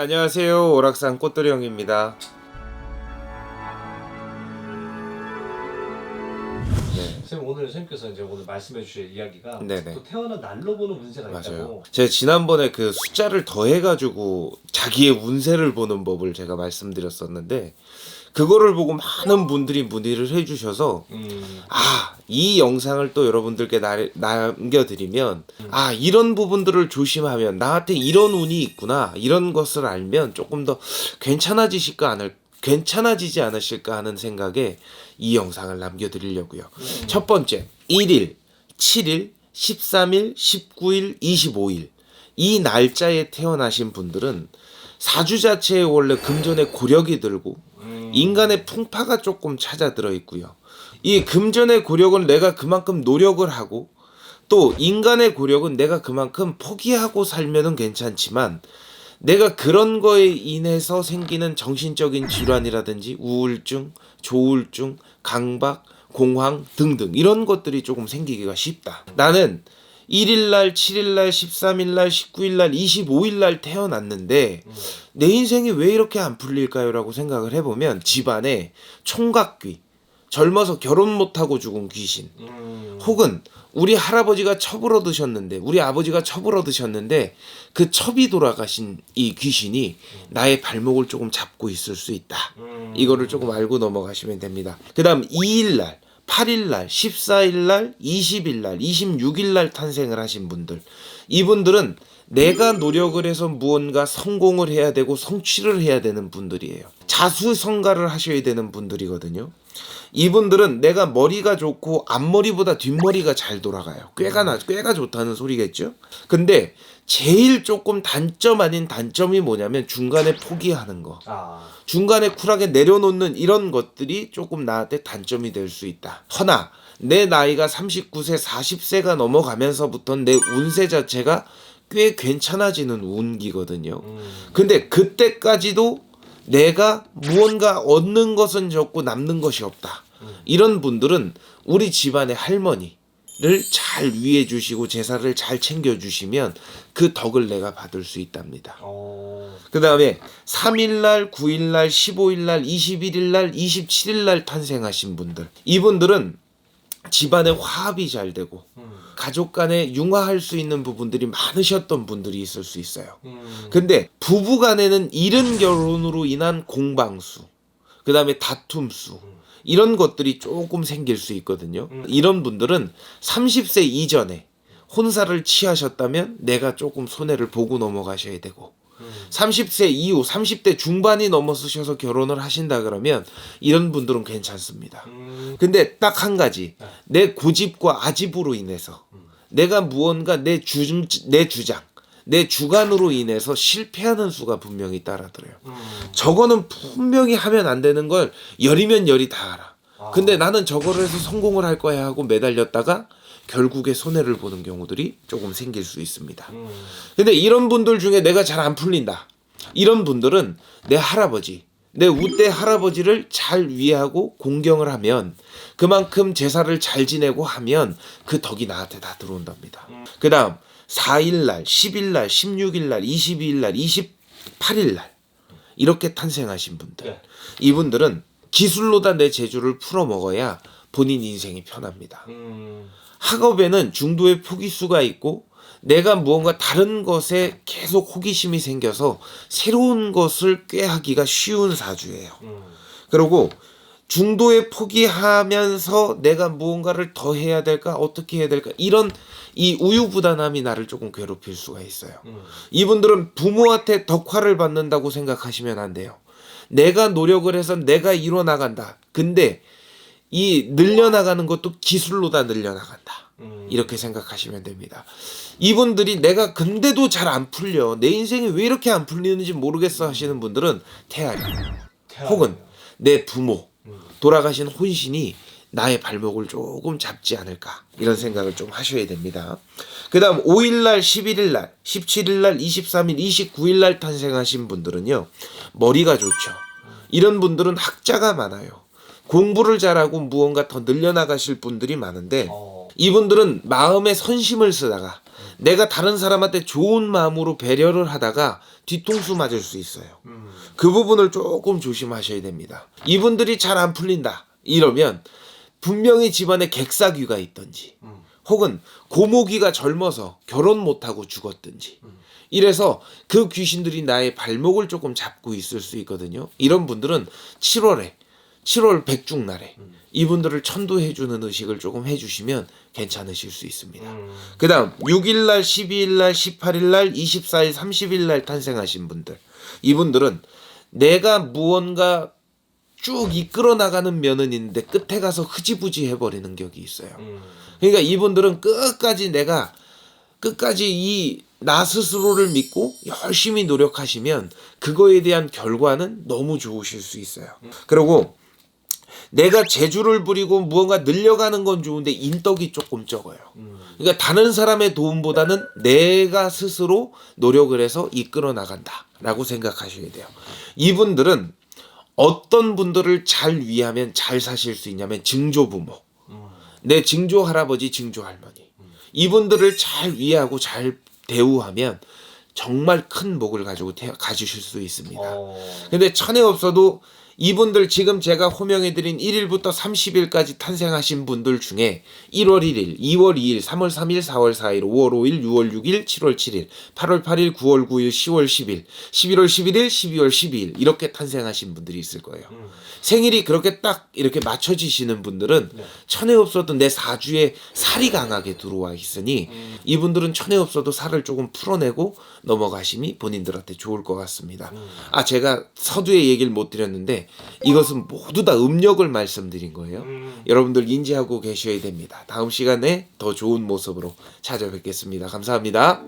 안녕하세요. 오락산 꽃돌이 형입니다. 네. 선생님 오늘 선생님께서 이제 오늘 말씀해 주실 이야기가 네네. 또 태어난 날로 보는 운세가 맞아요. 있다고. 제가 지난번에 그 숫자를 더해가지고 자기의 운세를 보는 법을 제가 말씀드렸었는데 그거를 보고 많은 분들이 문의를 해주셔서 음. 아, 이 영상을 또 여러분들께 나, 남겨드리면, 아, 이런 부분들을 조심하면, 나한테 이런 운이 있구나, 이런 것을 알면 조금 더 괜찮아지실까, 않을, 괜찮아지지 않으실까 하는 생각에 이 영상을 남겨드리려고요. 첫 번째, 1일, 7일, 13일, 19일, 25일. 이 날짜에 태어나신 분들은 사주 자체에 원래 금전의 고력이 들고 음. 인간의 풍파가 조금 찾아 들어 있고요. 이 금전의 고력은 내가 그만큼 노력을 하고 또 인간의 고력은 내가 그만큼 포기하고 살면은 괜찮지만 내가 그런 거에 인해서 생기는 정신적인 질환이라든지 우울증, 조울증, 강박, 공황 등등 이런 것들이 조금 생기기가 쉽다. 나는 1일날, 7일날, 13일날, 19일날, 25일날 태어났는데 내 인생이 왜 이렇게 안 풀릴까요? 라고 생각을 해보면 집안에 총각귀, 젊어서 결혼 못하고 죽은 귀신, 음. 혹은 우리 할아버지가 첩을 얻으셨는데 우리 아버지가 첩을 얻으셨는데 그 첩이 돌아가신 이 귀신이 나의 발목을 조금 잡고 있을 수 있다. 음. 이거를 조금 알고 넘어가시면 됩니다. 그다음 2일 날, 8일날, 14일날, 20일날, 26일날 탄생을 하신 분들 이분들은 내가 노력을 해서 무언가 성공을 해야 되고 성취를 해야 되는 분들이에요. 자수성가를 하셔야 되는 분들이거든요. 이분들은 내가 머리가 좋고 앞머리보다 뒷머리가 잘 돌아가요. 꾀가 나, 꾀가 좋다는 소리겠죠. 근데 제일 조금 단점 아닌 단점이 뭐냐면 중간에 포기하는 거. 아. 중간에 쿨하게 내려놓는 이런 것들이 조금 나한테 단점이 될 수 있다. 허나 내 나이가 39세, 40세가 넘어가면서부터 내 운세 자체가 꽤 괜찮아지는 운기거든요. 음. 근데 그때까지도 내가 무언가 얻는 것은 적고 남는 것이 없다. 이런 분들은 우리 집안의 할머니를 잘 위해 주시고 제사를 잘 챙겨 주시면 그 덕을 내가 받을 수 있답니다. 어. 그 다음에 3일날, 9일날, 15일날, 21일날, 27일날 탄생하신 분들. 이분들은 집안의 화합이 잘 되고 음. 가족 간에 융화할 수 있는 부분들이 많으셨던 분들이 있을 수 있어요. 음. 근데 부부 간에는 이른 결혼으로 인한 공방수, 그 다음에 다툼수, 이런 것들이 조금 생길 수 있거든요. 이런 분들은 30세 이전에 혼사를 취하셨다면 내가 조금 손해를 보고 넘어가셔야 되고, 30세 이후 30대 중반이 넘어서셔서 결혼을 하신다 그러면 이런 분들은 괜찮습니다. 음. 근데 딱 한 가지 내 고집과 아집으로 인해서 내가 무언가 내 주, 내 주장 내 주관으로 인해서 실패하는 수가 분명히 따라들어요. 음. 저거는 분명히 하면 안 되는 걸 열이면 열이 다 알아. 근데 나는 저거를 해서 성공을 할 거야 하고 매달렸다가 결국에 손해를 보는 경우들이 조금 생길 수 있습니다. 음. 근데 이런 분들 중에 내가 잘 안 풀린다. 이런 분들은 내 할아버지, 내 우대 할아버지를 잘 위하고 공경을 하면 그만큼 제사를 잘 지내고 하면 그 덕이 나한테 다 들어온답니다. 그 다음 4일날, 10일날, 16일날, 22일날, 28일날 이렇게 탄생하신 분들. 네. 이분들은 기술로 다 내 재주를 풀어 먹어야 본인 인생이 편합니다. 음. 학업에는 중도의 포기수가 있고 내가 무언가 다른 것에 계속 호기심이 생겨서 새로운 것을 꾀하기가 쉬운 사주예요. 음. 그리고 중도에 포기하면서 내가 무언가를 더 해야 될까 어떻게 해야 될까 이런 이 우유부단함이 나를 조금 괴롭힐 수가 있어요. 음. 이분들은 부모한테 덕화를 받는다고 생각하시면 안 돼요. 내가 노력을 해서 내가 이뤄 나간다. 근데 이 늘려나가는 것도 기술로 다 늘려나간다. 음. 이렇게 생각하시면 됩니다. 이분들이 내가 근데도 잘 안 풀려. 내 인생이 왜 이렇게 안 풀리는지 모르겠어 하시는 분들은 태아리 태아. 혹은 내 부모 음. 돌아가신 혼신이 나의 발목을 조금 잡지 않을까 이런 생각을 좀 하셔야 됩니다. 그 다음 5일날, 11일날, 17일날, 23일, 29일날 탄생하신 분들은요 머리가 좋죠. 이런 분들은 학자가 많아요. 공부를 잘하고 무언가 더 늘려나가실 분들이 많은데 어. 이분들은 마음에 선심을 쓰다가 내가 다른 사람한테 좋은 마음으로 배려를 하다가 뒤통수 맞을 수 있어요. 음. 그 부분을 조금 조심하셔야 됩니다. 이분들이 잘 안 풀린다. 이러면 분명히 집안에 객사귀가 있던지 음. 혹은 고모기가 젊어서 결혼 못하고 죽었든지 이래서 그 귀신들이 나의 발목을 조금 잡고 있을 수 있거든요. 이런 분들은 7월에 7월 백중날에 이분들을 천도해주는 의식을 조금 해주시면 괜찮으실 수 있습니다. 음. 그 다음 6일날, 12일날, 18일날, 24일, 30일날 탄생하신 분들 이분들은 내가 무언가 쭉 이끌어 나가는 면은 있는데 끝에 가서 흐지부지 해버리는 격이 있어요. 음. 그러니까 이분들은 끝까지 내가 끝까지 이 나 스스로를 믿고 열심히 노력하시면 그거에 대한 결과는 너무 좋으실 수 있어요. 그리고 내가 재주를 부리고 무언가 늘려가는 건 좋은데 인덕이 조금 적어요. 음. 그러니까 다른 사람의 도움보다는 내가 스스로 노력을 해서 이끌어 나간다라고 생각하셔야 돼요. 이분들은 어떤 분들을 잘 위하면 잘 사실 수 있냐면 증조부모, 음. 내 증조 할아버지, 증조 할머니 이분들을 잘 위하고 잘 대우하면 정말 큰 복을 가지고 태, 가지실 수 있습니다. 어. 근데 천에 없어도 이분들 지금 제가 호명해드린 1일부터 30일까지 탄생하신 분들 중에 1월 1일, 2월 2일, 3월 3일, 4월 4일, 5월 5일, 6월 6일, 7월 7일, 8월 8일, 9월 9일, 10월 10일, 11월 11일, 12월 12일 이렇게 탄생하신 분들이 있을 거예요. 음. 생일이 그렇게 딱 이렇게 맞춰지시는 분들은 네. 천에 없어도 내 사주에 살이 강하게 들어와 있으니 음. 이분들은 천에 없어도 살을 조금 풀어내고 넘어가심이 본인들한테 좋을 것 같습니다. 음. 아 제가 서두에 얘기를 못 드렸는데 이것은 모두 다 음력을 말씀드린 거예요. 음. 여러분들 인지하고 계셔야 됩니다. 다음 시간에 더 좋은 모습으로 찾아뵙겠습니다. 감사합니다.